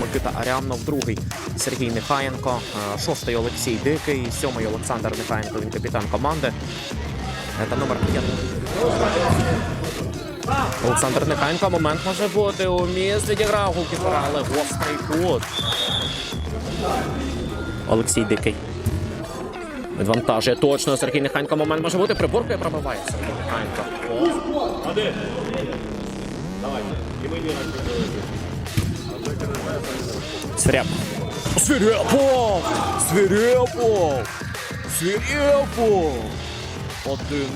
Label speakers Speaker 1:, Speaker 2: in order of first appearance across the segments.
Speaker 1: Микита Арямнов, другий Сергій Нехаєнко, е, шостий Олексій Дикий, сьомий Олександр Нехаєнко, він капітан команди. Це номер 5. Олександр Нехаєнко, момент може бути. У міст відіграв голкіпера, але гострий кут. Олексій Дикий. Відвантажує точно Сергій Нехаєнко. Момент може бути. Приборкою пробиває Сергій Нехаєнко. Свиряпов. Свиряпов! Свиряпов! Свиряпов! Один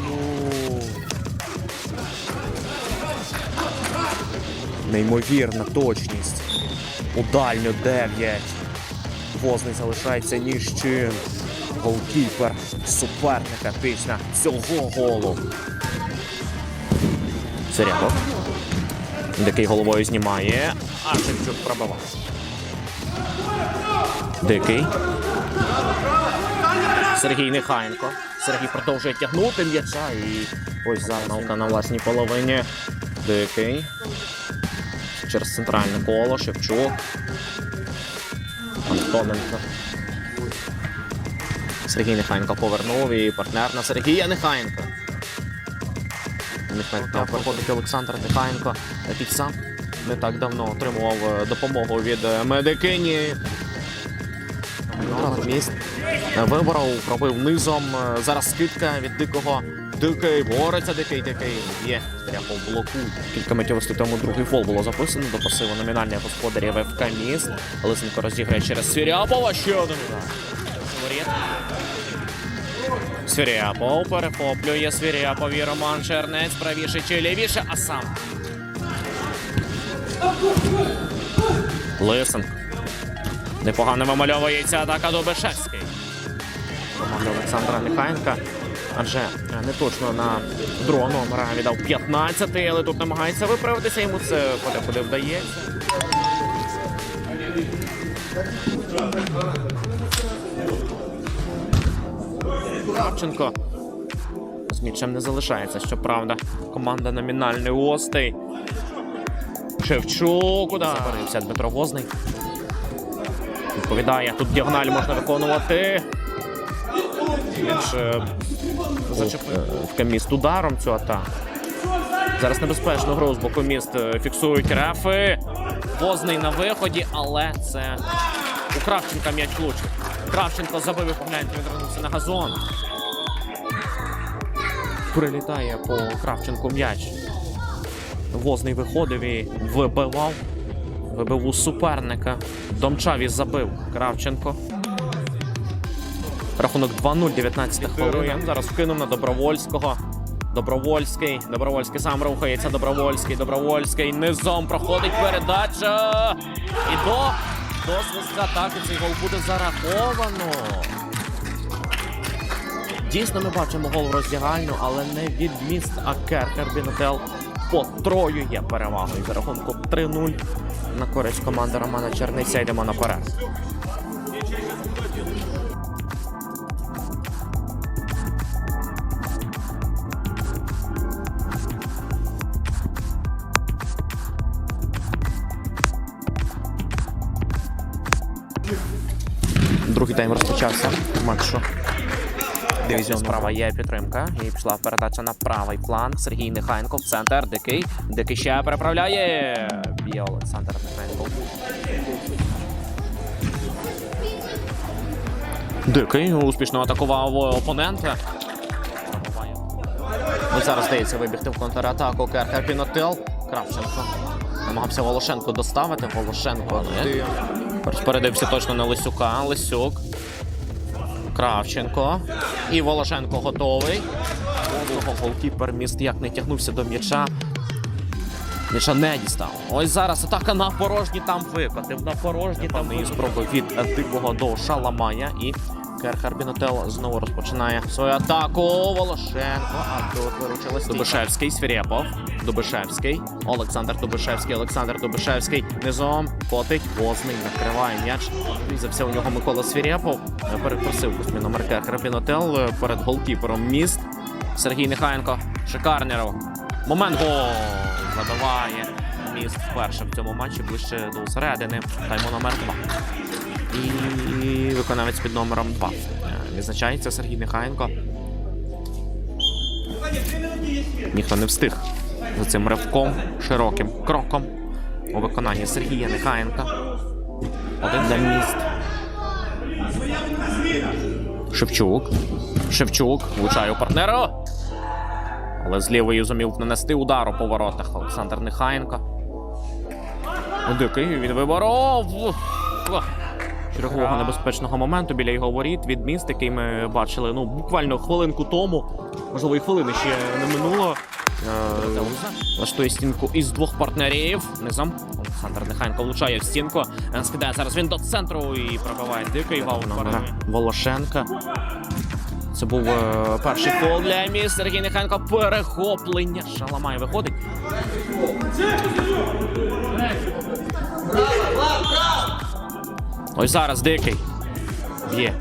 Speaker 1: Неймовірна точність. У дальню 9. Возний залишається ні з чим. Голкіпер суперника після цього голу. Свиряпов. Дикий головою знімає, а Шевчук пробиває. Дикий. Сергій Нехаєнко. Сергій продовжує тягнути м'яча і ось загналка на власній половині. Дикий. Через центральне коло. Шевчук. Антоненко. Сергій Нехаєнко повернув і партнер на Сергія Нехаєнка. Нехаєнко проходить Олександр Нехаєнко, який сам не так давно отримував е, допомогу від е, медикині. Міст виборов, пробив низом. Е, Зараз скидка від дикого. Дикий бореться, дикий, дикий. Є. Стряпов блокує. Кілька миттєвостей тому другий фол було записано до пасиву номінальних господарів ФК Міст. Лисенко розіграє через Свіряпова. Ще один. Свіряпов перехоплює Свіряпов і Роман Чернець правіше чи лівіше, а сам. Лисенко. Непогано вимальовується атака до Бешевський. Команда Олександра Нехаєнка. Адже е, не точно на другого номера віддав 15, але тут намагається виправитися. Йому це подекуди вдається. Кравченко. З м'ячем не залишається, щоправда. Команда номінальний гостей. Шевчук. Удар. Забарився Дмитро Возний. Відповідає, тут діагональ можна виконувати. Ж зачепив в міст ударом цю атаку. Зараз небезпечну гру з боку міст е, фіксують рефи. Возний на виході, але це у Кравченка м'яч влучив. Кравченко забив і погляньте, він вернувся на газон. Прилітає по Кравченку м'яч. Возний виходив і вибивав. Вибив у суперника. Домчав і забив Кравченко. Рахунок 2-0, 19 хвилина. Зараз вкинув на Добровольського. Добровольський. Добровольський сам рухається. Добровольський. Добровольський. Низом проходить передача. І до, до свистка атаки цей гол буде зараховано. Дійсно, ми бачимо гол в роздягальню, але не від міст, а Керкер Бінотел потроює перевагою за рахунку 3-0 на користь команди Романа Черниця. Йдемо наперед. Другий тайм розпочався матчу. Дивізіон справа є підтримка. І пішла передача на правий фланг. Сергій Нехайенко в центр. Дикий. Дикий ще переправляє. Б'є Олександр Нехайенко. Дикий успішно атакував опонента. Ось зараз здається вибігти в контратаку. Керхер Пінотел. Кравченко. Намагався Волошенко доставити. Волошенко не. Розпорядився точно на Лисюка. Лисюк. Кравченко. І Волошенко готовий. Одного голкіпер міст як не тягнувся до м'яча. М'яча не дістав. Ось зараз атака на порожні там викотив. На порожні там і спроби від дикого до Шаламая. І Керхар Бінотел знову розпочинає свою атаку. Волошенко. А тут виручилась Дубишевський, Свірєпов. Дубишевський. Олександр Дубишевський. Олександр Дубишевський. Низом котить. Возний накриває м'яч. Різався у нього Микола Свірєпов. Перепросив космі номер Керхар Бінотел е, перед голкіпером міст. Сергій Нехаєнко. Шикарнєров. Момент гол. Забиває міст вперше в цьому матчі ближче до середини. Таймо номер 2. І виконавець під номером 2. Е, Відзначається Сергій Нехаєнко. Ніхто не встиг за цим ривком, широким кроком у виконанні Сергія Нехаєнка. Один для міст. Шевчук. Шевчук влучає у партнера. Але з лівої зумів нанести удар у поворотах Олександр Нехаєнко. Дикий він виборов. Чергового небезпечного моменту біля його воріт від міст, який ми бачили ну буквально хвилинку тому. Можливо, і хвилини ще не минуло. Е, Влаштує стінку із двох партнерів. Низом Олександр Нехайенко влучає в стінку. Е, Скидає зараз він до центру і пробиває дикий номера Волошенка. Це був е, перший фол для міст. Сергій Нехайенко перехоплення. Шаламай виходить. Ось зараз дикий. Є.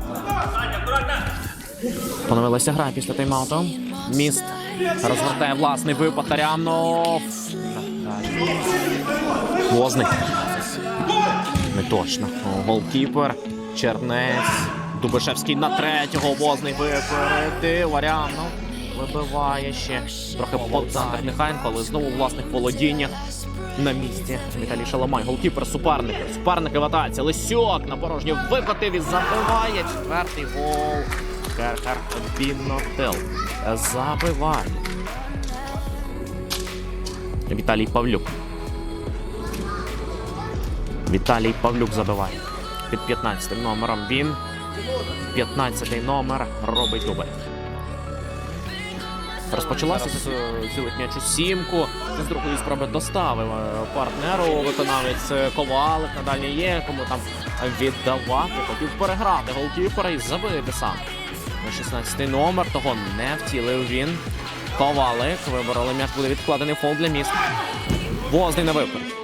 Speaker 1: Поновилася гра після тайм-ауту. Міст розгортає власний випад Тарямнов. Возний. Не точно. Голкіпер. Чернець. Дубишевський на третього. Возний випередив. Варіанов. Вибиває ще. Трохи Олександр Нехайенко, але знову власних володіннях. На місці Віталій Шаламай, голкіпер суперника. Суперники в атаці. Лисьок на порожній викотив і забиває четвертий гол. Керхар Біннотел забиває. Віталій Павлюк. Віталій Павлюк забиває. Під 15 номером він. 15 номер робить дубль. Розпочалася з цілих сімку. З другої спроби доставив е, партнеру. Виконавець е, Ковалик на дальній є, кому там віддавати. Хотів переграти голкіпера і забити сам. 16-й номер того не втілив він. Ковалик вибороли м'яч буде відкладений фол для міст. Возний на виперед.